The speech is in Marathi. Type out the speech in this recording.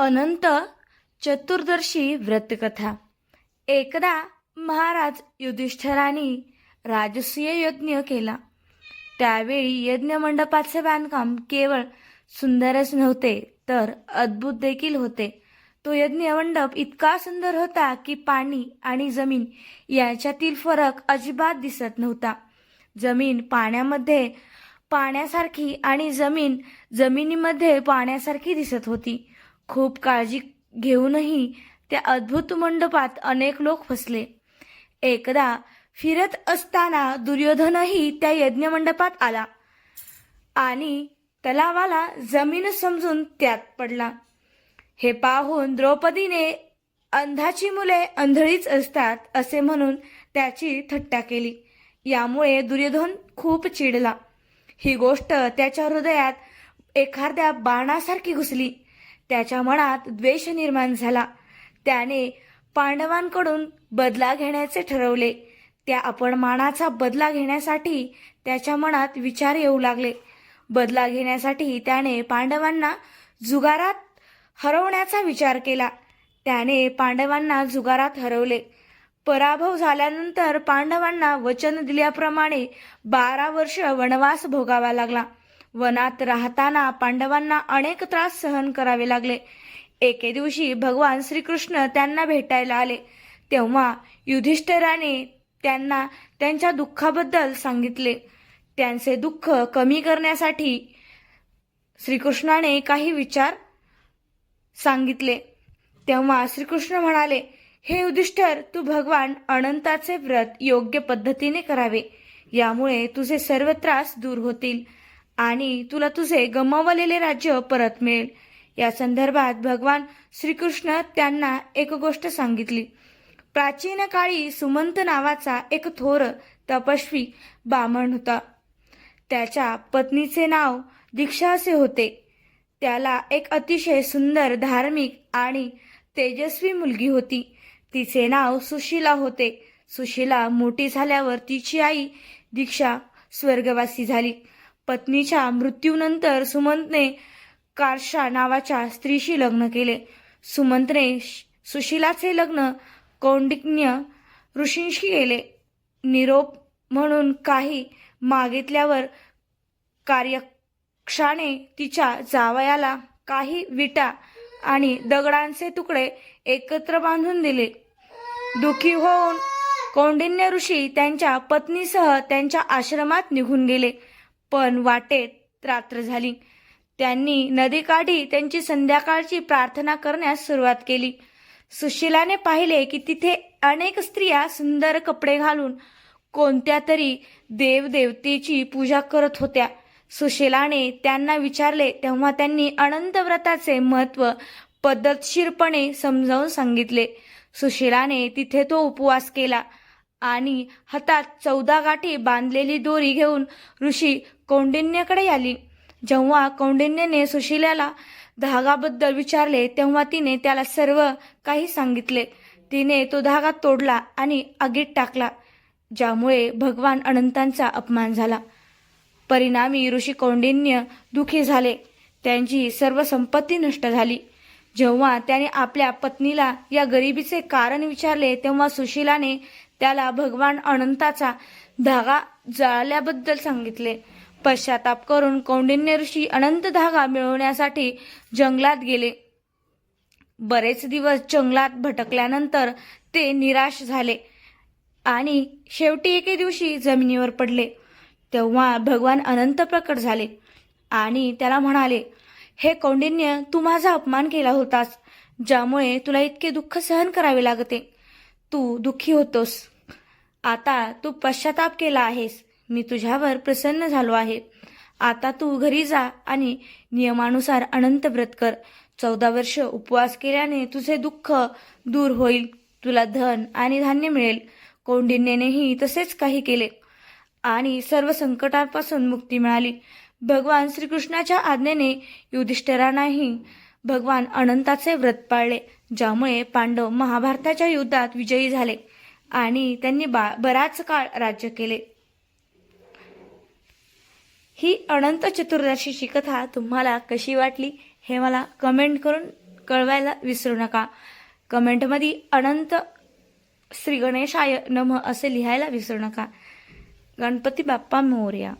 अनंत चतुर्दशी व्रतकथा. एकदा महाराज युधिष्ठराने राजसूय यज्ञ केला. त्यावेळी यज्ञ मंडपाचे बांधकाम केवळ सुंदरच नव्हते तर अद्भुत देखील होते. तो यज्ञ मंडप इतका सुंदर होता की पाणी आणि जमीन यांच्यातील फरक अजिबात दिसत नव्हता. जमीन पाण्यामध्ये पाण्यासारखी आणि जमीन जमिनीमध्ये पाण्यासारखी दिसत होती. खूप काळजी घेऊनही त्या अद्भुत मंडपात अनेक लोक फसले. एकदा फिरत असताना दुर्योधनही त्या यज्ञमंडपात आला आणि तलावाला जमीन समजून त्यात पडला. हे पाहून द्रौपदीने अंधाची मुले अंधळीच असतात असे म्हणून त्याची थट्टा केली. यामुळे दुर्योधन खूप चिडला. ही गोष्ट त्याच्या हृदयात एखाद्या बाणासारखी घुसली. त्याच्या मनात द्वेष निर्माण झाला. त्याने पांडवांकडून बदला घेण्याचे ठरवले. त्या अपमानाचा बदला घेण्यासाठी त्याच्या मनात विचार येऊ लागले. बदला घेण्यासाठी त्याने पांडवांना जुगारात हरवण्याचा विचार केला. त्याने पांडवांना जुगारात हरवले. पराभव झाल्यानंतर पांडवांना वचन दिल्याप्रमाणे बारा वर्ष वनवास भोगावा लागला. वनात राहताना पांडवांना अनेक त्रास सहन करावे लागले. एके दिवशी भगवान श्रीकृष्ण त्यांना भेटायला आले. तेव्हा युधिष्ठिराने त्यांना त्यांच्या दुःखाबद्दल सांगितले. त्यांचे दुःख कमी करण्यासाठी श्रीकृष्णाने काही विचार सांगितले. तेव्हा श्रीकृष्ण म्हणाले हे युधिष्ठर तू भगवान अनंताचे व्रत योग्य पद्धतीने करावे. यामुळे तुझे सर्व त्रास दूर होतील. आणि तुला तुझे गमावलेले राज्य परत मिळेल. या संदर्भात भगवान श्रीकृष्ण त्यांना एक गोष्ट सांगितली. प्राचीन काळी सुमंत नावाचा एक थोर तपस्वी बामण होता. त्याच्या पत्नीचे नाव दीक्षा असे होते. त्याला एक अतिशय सुंदर धार्मिक आणि तेजस्वी मुलगी होती. तिचे नाव सुशीला होते. सुशीला मोठी झाल्यावर तिची आई दीक्षा स्वर्गवासी झाली. पत्नीच्या मृत्यूनंतर सुमंतने कारशा नावाच्या स्त्रीशी लग्न केले. सुमंतने सुशीलाचे लग्न कौंडिन्य ऋषींशी केले. निरोप म्हणून काही मागितल्यावर कार्यक्षाने तिच्या जावयाला काही विटा आणि दगडांचे तुकडे एकत्र बांधून दिले. दुखी होऊन कौंडिन्य ऋषी त्यांच्या पत्नीसह त्यांच्या आश्रमात निघून गेले. पण वाटेत रात्र झाली. त्यांनी नदीकाठी त्यांची संध्याकाळची प्रार्थना करण्यास सुरुवात केली. सुशीलाने पाहिले की तिथे अनेक स्त्रिया सुंदर कपडे घालून कोणत्या तरी देवदेवतेची पूजा करत होत्या. सुशीलाने त्यांना विचारले तेव्हा त्यांनी अनंत व्रताचे महत्त्व पद्धतशीरपणे समजावून सांगितले. सुशीलाने तिथे तो उपवास केला. आणि हातात चौदा गाठी बांधलेली दोरी घेऊन ऋषी कौंडिन्यकडे आली. जेव्हा कौंडिन्यने सुशीलाला धागाबद्दल विचारले तेव्हा तिने त्याला सर्व काही सांगितले. तिने तो धागा तोडला आणि आगीत टाकला ज्यामुळे भगवान अनंतांचा अपमान झाला. परिणामी ऋषी कौंडिन्य दुखी झाले. त्यांची सर्व संपत्ती नष्ट झाली. जेव्हा त्याने आपल्या पत्नीला या गरिबीचे कारण विचारले तेव्हा सुशीलाने त्याला भगवान अनंताचा धागा जाळल्याबद्दल सांगितले. पश्चाताप करून कौंडिन्य ऋषी अनंत धागा मिळवण्यासाठी जंगलात गेले. बरेच दिवस जंगलात भटकल्यानंतर ते निराश झाले आणि शेवटी एके दिवशी जमिनीवर पडले. तेव्हा भगवान अनंत प्रकट झाले आणि त्याला म्हणाले हे कौंडिन्य तू माझा अपमान केला होतास ज्यामुळे तुला इतके दुःख सहन करावे लागते. तू दुःखी होतोस. आता तू पश्चाताप केला आहेस. मी तुझ्यावर प्रसन्न झालो आहे. आता तू घरी जा आणि नियमानुसार अनंत व्रत कर. चौदा वर्ष उपवास केल्याने तुझे दुःख दूर होईल. तुला धन आणि धान्य मिळेल. कौंडिन्यनेही तसेच काही केले. आणि सर्व संकटांपासून मुक्ती मिळाली. भगवान श्रीकृष्णाच्या आज्ञेने युधिष्ठिरांनाही भगवान अनंताचे व्रत पाळले ज्यामुळे पांडव महाभारताच्या युद्धात विजयी झाले. आणि त्यांनी बा बराच काळ राज्य केले. ही अनंत चतुर्दशीची कथा तुम्हाला कशी वाटली हे मला कमेंट करून कळवायला विसरू नका. कमेंटमध्ये अनंत श्री गणेशाय नम असे लिहायला विसरू नका. गणपती बाप्पा मोर्या.